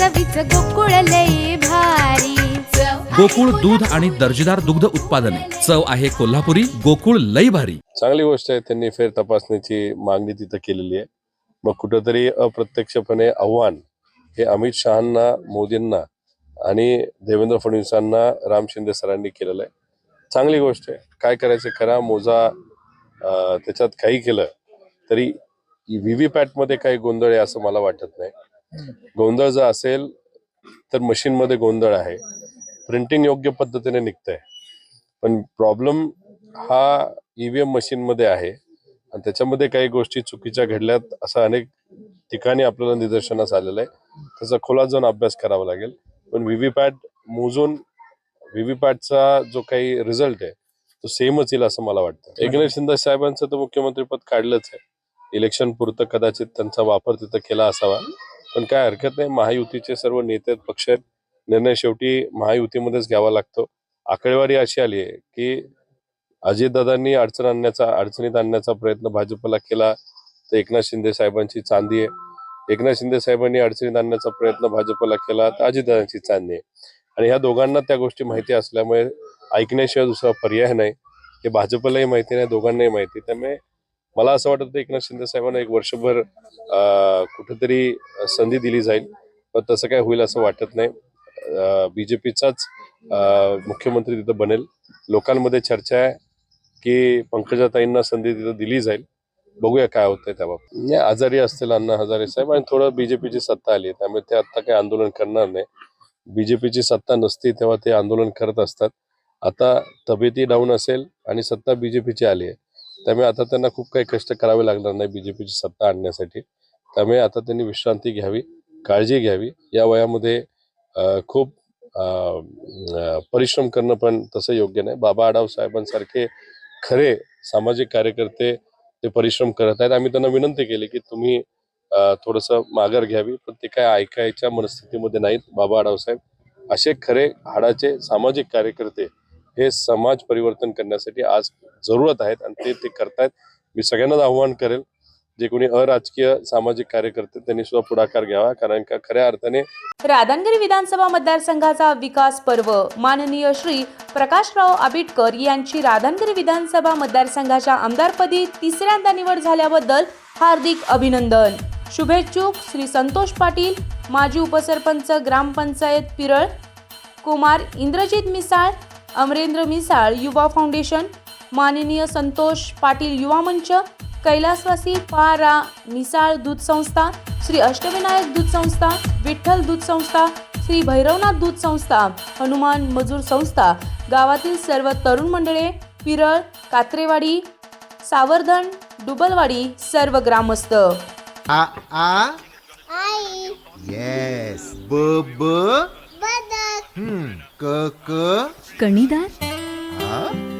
चवीच गोकुळ लई भारी. गोकुळ दूध आणि दर्जेदार दुग्ध उत्पादने. चव आहे कोल्हापुरी गोकुळ लई भारी. चांगली गोष्ट आहे त्यांनी फेर तपासणीची मागणी तिथं केलेली आहे. मग कुठंतरी अप्रत्यक्षपणे आव्हान हे अमित शहांना मोदींना आणि देवेंद्र फडणवीसांना राम शिंदे सरांनी केलेलं आहे. चांगली गोष्ट आहे. काय करायचं करा मोजा त्याच्यात काही केलं तरी व्ही मध्ये काही गोंधळ आहे असं मला वाटत नाही. गोंधळ जर असेल तर मशीनमध्ये गोंधळ आहे. प्रिंटिंग योग्य पद्धतीने निघतंय. पण प्रॉब्लेम हा ईव्हीएम मशीन मध्ये आहे आणि त्याच्यामध्ये काही गोष्टी चुकीच्या घडल्यात असं अनेक ठिकाणी आपल्याला निदर्शनास आलेलं आहे. त्याचा खोलात जाऊन अभ्यास करावा लागेल. पण व्हीव्हीपॅट मोजून व्हीव्हीपॅटचा जो काही रिझल्ट आहे तो सेमच येईल असं मला वाटतं. एकनाथ शिंदे साहेबांचं तर मुख्यमंत्रीपद काढलंच आहे. इलेक्शन पुरतं कदाचित त्यांचा वापर तिथं केला असावा. पण काय हरकत नाही. महायुतीचे सर्व नेते पक्ष आहेत. निर्णय शेवटी महायुतीमध्येच घ्यावा लागतो. आकडेवारी अशी आली आहे की अजितदादांनी अडचण आणण्याचा अडचणीत आणण्याचा प्रयत्न भाजपला केला तर एकनाथ शिंदे साहेबांची चांदी आहे. एकनाथ शिंदे साहेबांनी अडचणीत आणण्याचा प्रयत्न भाजपला केला तर अजितदादांची चांदी आहे. आणि ह्या दोघांना त्या गोष्टी माहिती असल्यामुळे ऐकण्याशिवाय दुसरा पर्याय नाही. हे भाजपलाही माहिती नाही दोघांनाही माहिती त्यामुळे मला असं वाटतं एकनाथ शिंदे साहेबांना एक वर्षभर कुठेतरी संधी दिली जाईल पण तसं काय होईल असं वाटत नाही. बीजेपीचाच मुख्यमंत्री तिथं बनेल. लोकांमध्ये चर्चा आहे की पंकजाताईंना संधी तिथं दिली जाईल. बघूया काय होतंय त्या बाबतीत म्हणजे आजारी असतील अण्णा हजारे साहेब आणि थोडं बीजेपीची सत्ता आली आहे, त्यामुळे ते आता काही आंदोलन करणार नाही. बीजेपीची सत्ता नसती तेव्हा ते आंदोलन करत असतात. आता तब्येती डाऊन असेल आणि सत्ता बीजेपीची आली आहे. त्यामुळे आता त्यांना खूप काही कष्ट करावे लागणार नाही बीजेपीची सत्ता आणण्यासाठी. त्यामुळे आता त्यांनी विश्रांती घ्यावी काळजी घ्यावी. या वयामध्ये खूप परिश्रम करणं पण तसं योग्य नाही. बाबा आढाव साहेबांसारखे खरे सामाजिक कार्यकर्ते ते परिश्रम करत आहेत. आम्ही त्यांना विनंती केली की तुम्ही थोडंसं माघार घ्यावी पण ते काय ऐकायच्या मनस्थितीमध्ये नाहीत. बाबा आढाव साहेब असे खरे हाडाचे सामाजिक कार्यकर्ते हे समाज परिवर्तन करण्यासाठी आज जरूरत आहेत आणि ते ते करतायत. मी सगळ्यांनाच आव्हान करेल जे कोणी अराजकीय सामाजिक कार्यकर्ते त्यांनी सुद्धा पुढाकार घ्यावा कारण का खऱ्या अर्थाने राधानगिरी विधानसभा मतदारसंघाचा विकास पर्व माननीय श्री प्रकाशराव आबिटकर यांची राधानगरी विधानसभा मतदारसंघाच्या आमदारपदी तिसऱ्यांदा निवड झाल्याबद्दल हार्दिक अभिनंदन. शुभेच्छुक श्री संतोष पाटील माजी उपसरपंच ग्रामपंचायत पिरळ कुमार इंद्रजित मिसाळ अमरेंद्र मिसाळ युवा फाउंडेशन माननीय संतोष पाटील युवा मंच कैलासवासी पारा मिसाळ दूध संस्था श्री अष्टविनायक दूध संस्था विठ्ठल दूध संस्था श्री भैरवनाथ दूध संस्था हनुमान मजूर संस्था गावातील सर्व तरुण मंडळे पिरळ कात्रेवाडी सावर्धन डुबलवाडी सर्व ग्रामस्थ. आ आ? आई. येस ब ब? बदक. हम्म. क क? कणीदार आ?